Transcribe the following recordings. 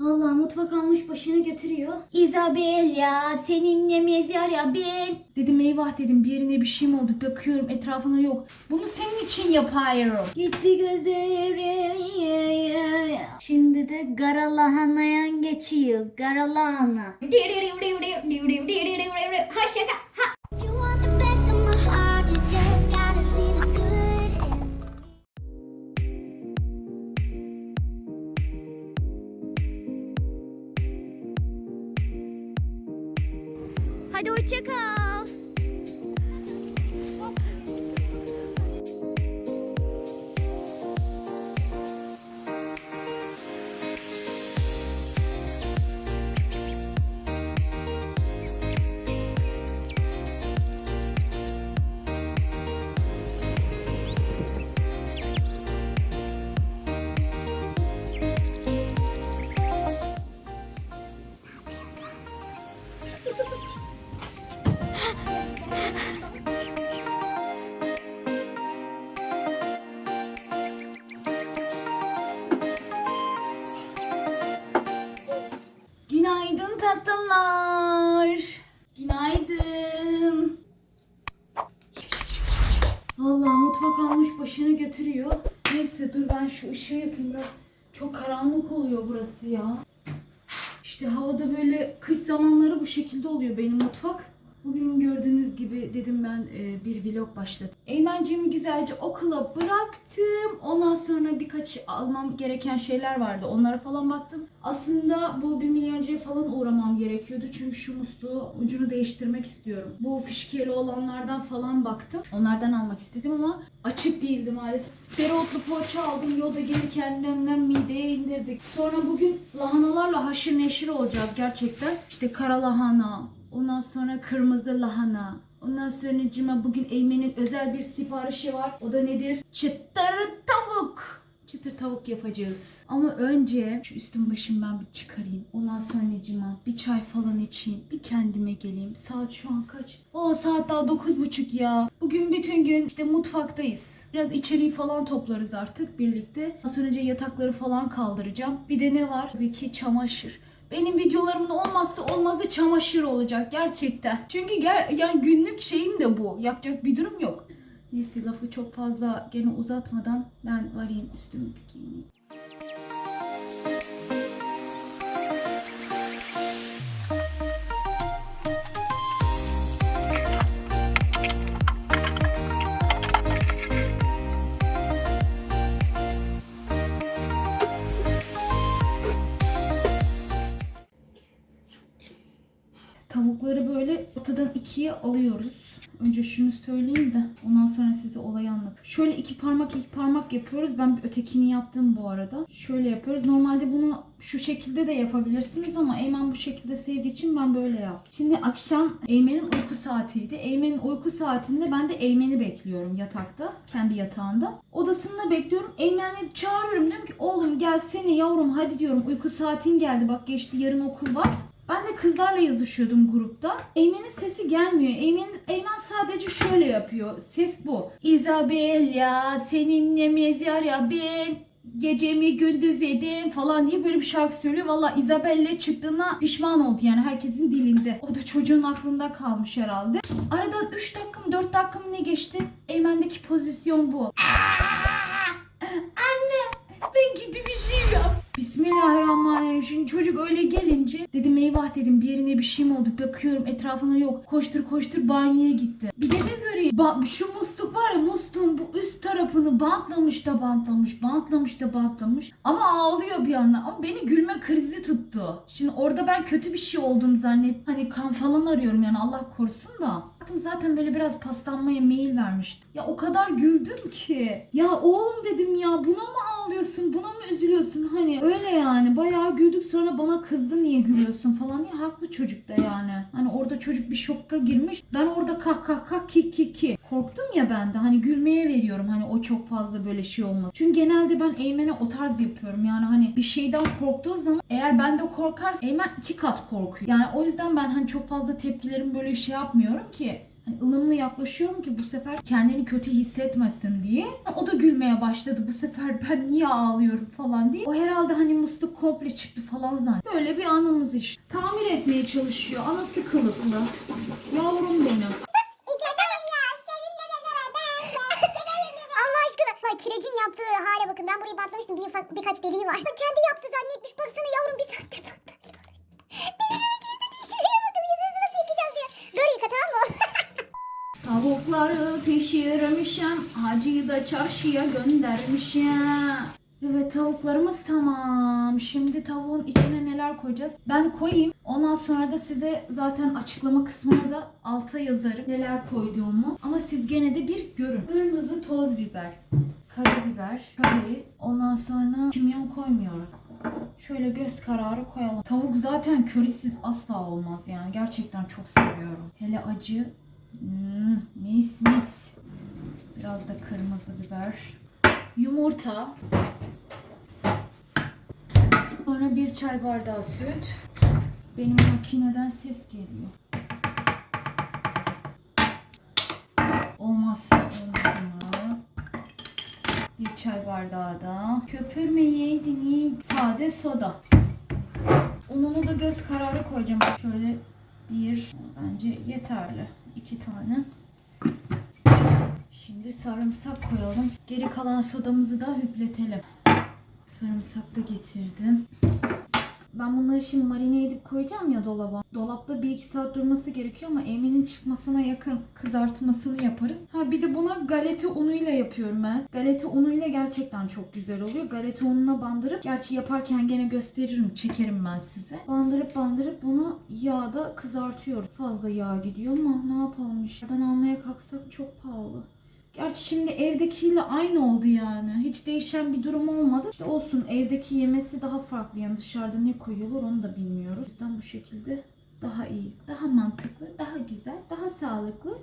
Allah mutfak almış başını götürüyor. Isabel ya seninle mezar ya ben. Dedim eyvah dedim bir yerine bir şey mi oldu? Bakıyorum etrafına yok. Bunu senin için yapıyorum. Gitti gözlerim. Şimdi de garalahanaya geçiyor. Garalahana. Hoşça kal. Hadi hoşça kal. Götürüyor. Neyse dur ben şu ışığı yakayım biraz. Çok karanlık oluyor burası ya. İşte havada böyle kış zamanları bu şekilde oluyor benim mutfak. Bugün gördüğünüz gibi dedim ben e, bir vlog başladım. Eymenciğimi güzelce okula bıraktım. Ondan sonra birkaç almam gereken şeyler vardı. Onlara falan baktım. Aslında bu bir milyoncuya falan uğramam gerekiyordu. Çünkü şu musluğu ucunu değiştirmek istiyorum. Bu fişkeli olanlardan falan baktım. Onlardan almak istedim ama açık değildi maalesef. Dereotlu poğaça aldım. Yolda gelirken nemlen mideye indirdik. Sonra bugün lahanalarla haşır neşir olacak gerçekten. İşte kara lahana, Ondan sonra kırmızı lahana. Ondan sonra cima bugün Eymen'in özel bir siparişi var. O da nedir? Çıtır tavuk. Çıtır tavuk yapacağız. Ama önce şu üstüm başım ben bir çıkarayım. Ondan sonra cima bir çay falan içeyim. Bir kendime geleyim. Saat şu an kaç? O saat daha dokuz buçuk ya. Bugün bütün gün işte mutfaktayız. Biraz içeriği falan toplarız artık birlikte. Az önce yatakları falan kaldıracağım. Bir de ne var? Tabii ki çamaşır. Benim videolarımın olmazsa olmazı çamaşır olacak gerçekten. Çünkü ger yani günlük şeyim de bu. Yapacak bir durum yok. Neyse lafı çok fazla gene uzatmadan ben varayım üstümü bir ikiye alıyoruz. Önce şunu söyleyeyim de ondan sonra size olayı anlat. Şöyle iki parmak iki parmak yapıyoruz. Ben bir ötekini yaptım bu arada. Şöyle yapıyoruz. Normalde bunu şu şekilde de yapabilirsiniz ama Eymen bu şekilde sevdiği için ben böyle yaptım. Şimdi akşam Eymen'in uyku saatiydi. Eymen'in uyku saatinde ben de Eymen'i bekliyorum yatakta. Kendi yatağında. Odasında bekliyorum. Eymen'i çağırıyorum. Diyorum ki oğlum gelsene yavrum hadi diyorum. Uyku saatin geldi. Bak geçti yarın okul var. Ben de kızlarla yazışıyordum grupta. Eymen'in sesi gelmiyor. Eymen, Eymen sadece şöyle yapıyor. Ses bu. Isabel ya seninle mezar ya ben gecemi gündüz edeyim falan diye böyle bir şarkı söylüyor. Valla Isabel'le çıktığına pişman oldu yani herkesin dilinde. O da çocuğun aklında kalmış herhalde. Aradan 3 dakika mı 4 dakika mı ne geçti? Eymen'deki pozisyon bu. Anne ben gidip bir şey. Bismillahirrahmanirrahim. Şimdi çocuk öyle gelince dedim eyvah dedim bir yerine bir şey mi oldu? Bakıyorum etrafına yok. Koştur koştur banyoya gitti. Bir de ne göreyim? Ba- şu musluk var ya musluğun bu üst tarafını bantlamış da bantlamış, bantlamış da bantlamış. Ama ağlıyor bir yandan. Ama beni gülme krizi tuttu. Şimdi orada ben kötü bir şey olduğumu zannet. Hani kan falan arıyorum yani Allah korusun da. Baktım zaten böyle biraz paslanmaya meyil vermişti. Ya o kadar güldüm ki. Ya oğlum dedim ya buna mı ağlıyorsun? Buna mı üzülüyorsun? Hani öyle yani. Bayağı güldük sonra bana kızdı niye gülüyorsun falan diye. Haklı çocuk da yani. Hani orada çocuk bir şokka girmiş. Ben orada kah kah kah ki ki ki. Korktum ya ben de. Hani gülmeye veriyorum. Hani o çok fazla böyle şey olmaz. Çünkü genelde ben Eymen'e o tarz yapıyorum. Yani hani bir şeyden korktuğu zaman eğer ben de korkarsam Eymen iki kat korkuyor. Yani o yüzden ben hani çok fazla tepkilerimi böyle şey yapmıyorum ki. Hani ılımlı yaklaşıyorum ki bu sefer kendini kötü hissetmesin diye. O da gülmeye başladı bu sefer ben niye ağlıyorum falan diye. O herhalde hani musluk komple çıktı falan zannetti. Böyle bir anımız işte. Tamir etmeye çalışıyor. Anası kılıklı. Yavrum benim. Kirecin yaptığı hale bakın. Ben burayı bantlamıştım. Bir ufak, birkaç deliği var. Kendi yaptı zannetmiş. Baksana yavrum bir saatte bantladı. Tavukları pişirmişim. Hacıyı da çarşıya göndermişim. Evet tavuklarımız tamam. Şimdi tavuğun içine neler koyacağız? Ben koyayım. Ondan sonra da size zaten açıklama kısmına da alta yazarım neler koyduğumu. Ama siz gene de bir görün. Kırmızı toz biber, karabiber, köri. Ondan sonra kimyon koymuyorum. Şöyle göz kararı koyalım. Tavuk zaten körisiz asla olmaz yani. Gerçekten çok seviyorum. Hele acı. Hmm, mis mis. Biraz da kırmızı biber. Yumurta. Sonra bir çay bardağı süt. Benim makineden ses geliyor. Olmazsa olmazımız. Bir çay bardağı da. Köpürmeyeydin iyi. Sade soda. Ununu da göz kararı koyacağım. Şöyle bir bence yeterli. iki tane. Şimdi sarımsak koyalım. Geri kalan sodamızı da hüpletelim. Sarımsak da getirdim. Ben bunları şimdi marine edip koyacağım ya dolaba. Dolapta 1-2 saat durması gerekiyor ama Emin'in çıkmasına yakın kızartmasını yaparız. Ha bir de buna galeta unuyla yapıyorum ben. Galeta unuyla gerçekten çok güzel oluyor. Galeta ununa bandırıp gerçi yaparken gene gösteririm, çekerim ben size. Bandırıp bandırıp bunu yağda kızartıyorum. Fazla yağ gidiyor ama ne yapalım işte. Almaya kalksak çok pahalı. Gerçi şimdi evdekiyle aynı oldu yani. Hiç değişen bir durum olmadı. İşte olsun evdeki yemesi daha farklı. Yani dışarıda ne koyuyorlar onu da bilmiyoruz. O yüzden bu şekilde daha iyi, daha mantıklı, daha güzel, daha sağlıklı.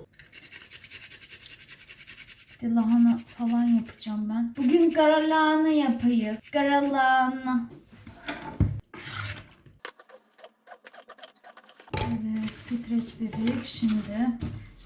İşte lahana falan yapacağım ben. Bugün kara lahana yapayım. Kara lahana. Evet, streç dedik. Şimdi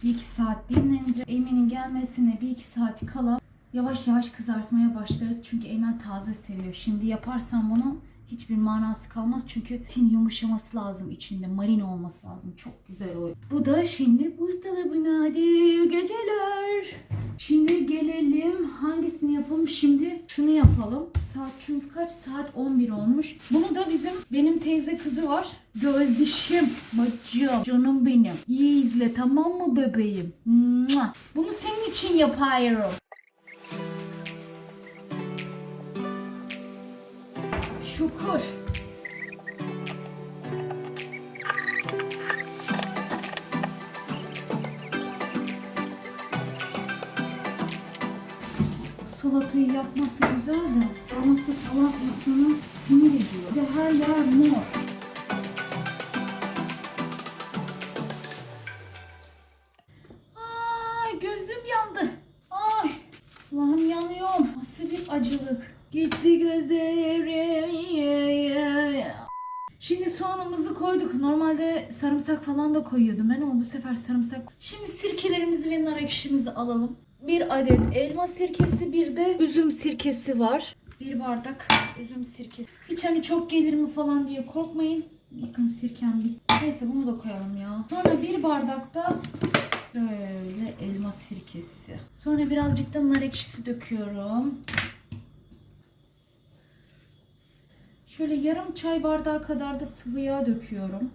bir iki saat dinlenince Eymen'in gelmesine bir iki saat kala yavaş yavaş kızartmaya başlarız. Çünkü Eymen taze seviyor. Şimdi yaparsam bunu hiçbir manası kalmaz. Çünkü tin yumuşaması lazım içinde. Marine olması lazım. Çok güzel oluyor. Bu da şimdi buzdolabına. İyi geceler. Şimdi gelelim. Hangisini yapalım? Şimdi şunu yapalım. Saat çünkü kaç? Saat 11 olmuş. Bunu da bizim benim teyze kızı var. Gözdişim. Bacım. Canım benim. İyi izle tamam mı bebeğim? Mua. Bunu senin için yapıyorum. Şükür. Salatayı yapması güzel de sonrası falan insanı sinir ediyor. Ve her yer mor. Ay gözüm yandı. Ay Allah'ım yanıyorum. Nasıl bir acılık. Gitti gözlerim. Şimdi soğanımızı koyduk. Normalde sarımsak falan da koyuyordum ben ama bu sefer sarımsak. Şimdi sirkelerimizi ve nar ekşimizi alalım. Bir adet elma sirkesi, bir de üzüm sirkesi var. Bir bardak üzüm sirkesi. Hiç hani çok gelir mi falan diye korkmayın. Bakın sirkem bitti. Neyse bunu da koyalım ya. Sonra bir bardak da böyle elma sirkesi. Sonra birazcık da nar ekşisi döküyorum. Şöyle yarım çay bardağı kadar da sıvı yağ döküyorum.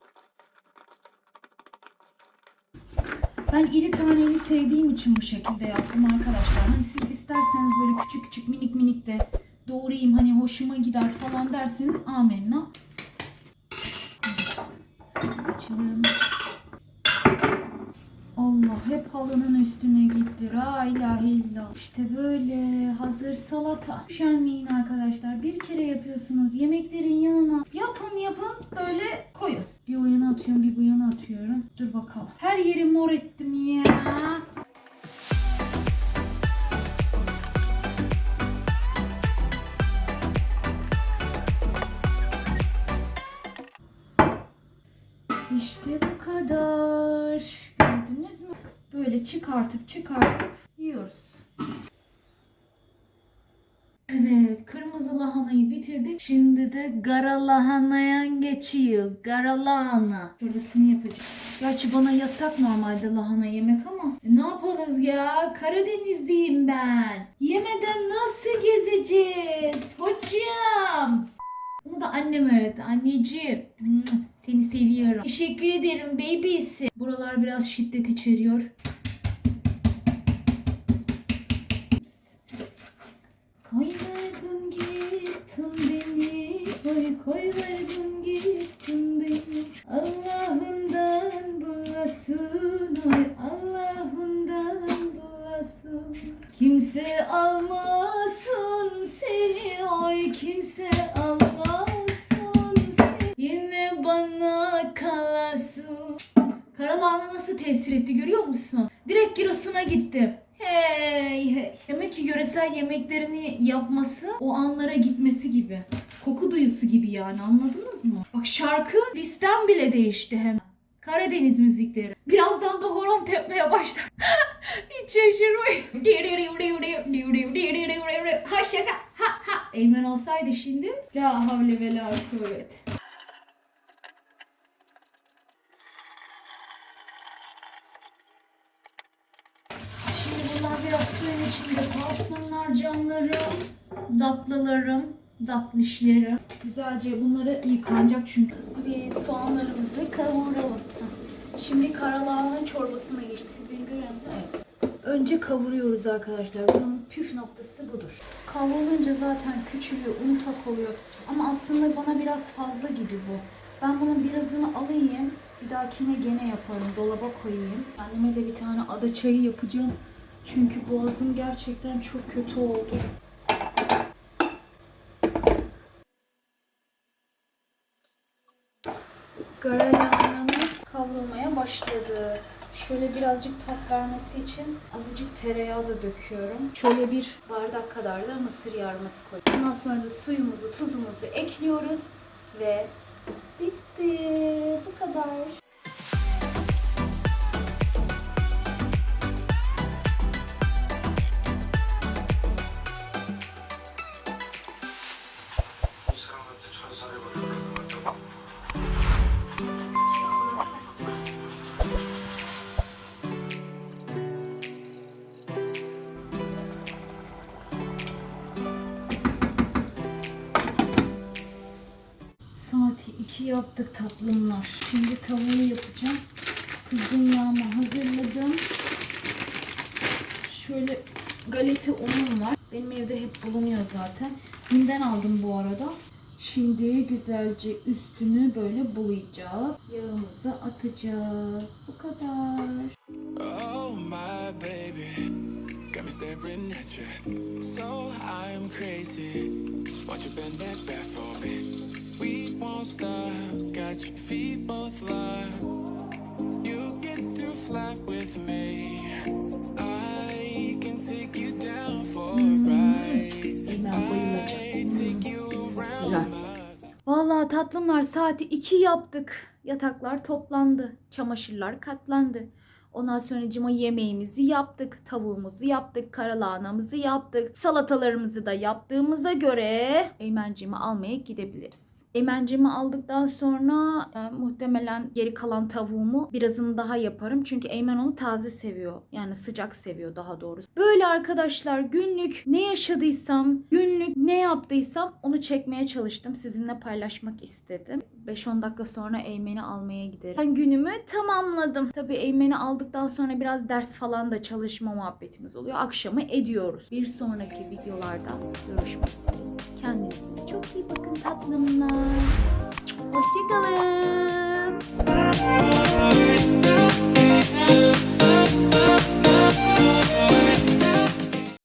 Ben iri taneli sevdiğim için bu şekilde yaptım arkadaşlar. Hani siz isterseniz böyle küçük küçük minik minik de doğrayayım hani hoşuma gider falan derseniz amenna. Açalım. Allah hep halının üstüne gitti. La ilahe illallah. İşte böyle hazır salata. Üşenmeyin arkadaşlar. Bir kere yapıyorsunuz. Yemeklerin yanına yapın yapın böyle koyun. Bir o yana atıyorum bir bu yana atıyorum. Dur bakalım. Her yeri mor ettim ya. İşte bu kadar. Gördünüz mü? Böyle çıkartıp çıkartıp yiyoruz. Evet, kırmızı lahanayı bitirdik. Şimdi de gara lahanaya geçiyor. Gara lahana. Çorbasını yapacağız. Gerçi bana yasak normalde lahana yemek ama e, ne yapalım ya? Karadenizliyim ben. Yemeden nasıl gezeceğiz? Hocam. Bunu da annem öğretti. Anneciğim. Seni seviyorum. Teşekkür ederim babysi. Buralar biraz şiddet içeriyor. Koyverdin gittin beni. Koy koyverdin gittin beni. Allah'ından bulasın Oy Allah'ından bulasın Kimse almasın seni. Oy kimse almasın seni. Yine bana kalasın. Karalahana nasıl tesir etti görüyor musun? Direkt Giresun'a gittim. Hey. Demek ki yöresel yemeklerini yapması o anlara gitmesi gibi. Koku duyusu gibi yani anladınız mı? Bak şarkı listem bile değişti hemen. Karadeniz müzikleri. Birazdan da horon tepmeye başlar. Hiç şaşırmayın. ha şaka. Ha ha. Eymen olsaydı şimdi. La havle ve la kuvvet. Şimdi bunlar biraz içinde kalsınlar canlarım, tatlılarım, tatlışlarım. Güzelce bunları yıkanacak çünkü. Bir soğanlarımızı kavuralım. Şimdi karalahana çorbasına geçti. Siz beni görüyor musunuz? Evet. Önce kavuruyoruz arkadaşlar. Bunun püf noktası budur. Kavrulunca zaten küçülüyor, un ufak oluyor. Ama aslında bana biraz fazla gibi bu. Ben bunun birazını alayım. Bir dahakine gene yaparım. Dolaba koyayım. Anneme de bir tane ada çayı yapacağım. Çünkü boğazım gerçekten çok kötü oldu. Gara lahanamız kavrulmaya başladı. Şöyle birazcık tat vermesi için azıcık tereyağı da döküyorum. Şöyle bir bardak kadar da mısır yarması koyuyorum. Ondan sonra da suyumuzu, tuzumuzu ekliyoruz ve bitti. Bu kadar. Yaptık tatlımlar. Şimdi tavuğu yapacağım. Kızgın hazırladım. Şöyle galeta unum var. Benim evde hep bulunuyor zaten. Bim'den aldım bu arada. Şimdi güzelce üstünü böyle bulayacağız. Yağımızı atacağız. Bu kadar. Oh my baby, got me staring at you. So I'm crazy. Won't you bend that back for me? We won't stop. Got your feet both locked. You get to fly with me. I can take you down for a ride. I take you around my Vallahi tatlımlar saati 2 yaptık. Yataklar toplandı. Çamaşırlar katlandı. Ondan sonra cima yemeğimizi yaptık. Tavuğumuzu yaptık. Karalahanamızı yaptık. Salatalarımızı da yaptığımıza göre Eymencimi almaya gidebiliriz. Eymencimi aldıktan sonra e, muhtemelen geri kalan tavuğumu birazını daha yaparım. Çünkü Eymen onu taze seviyor. Yani sıcak seviyor daha doğrusu. Böyle arkadaşlar günlük ne yaşadıysam, günlük ne yaptıysam onu çekmeye çalıştım. Sizinle paylaşmak istedim. 5-10 dakika sonra Eymen'i almaya giderim. Ben günümü tamamladım. Tabii Eymen'i aldıktan sonra biraz ders falan da çalışma muhabbetimiz oluyor. Akşamı ediyoruz. Bir sonraki videolarda görüşmek üzere. Kendinize çok iyi bakın tatlımlar. Hoşçakalın.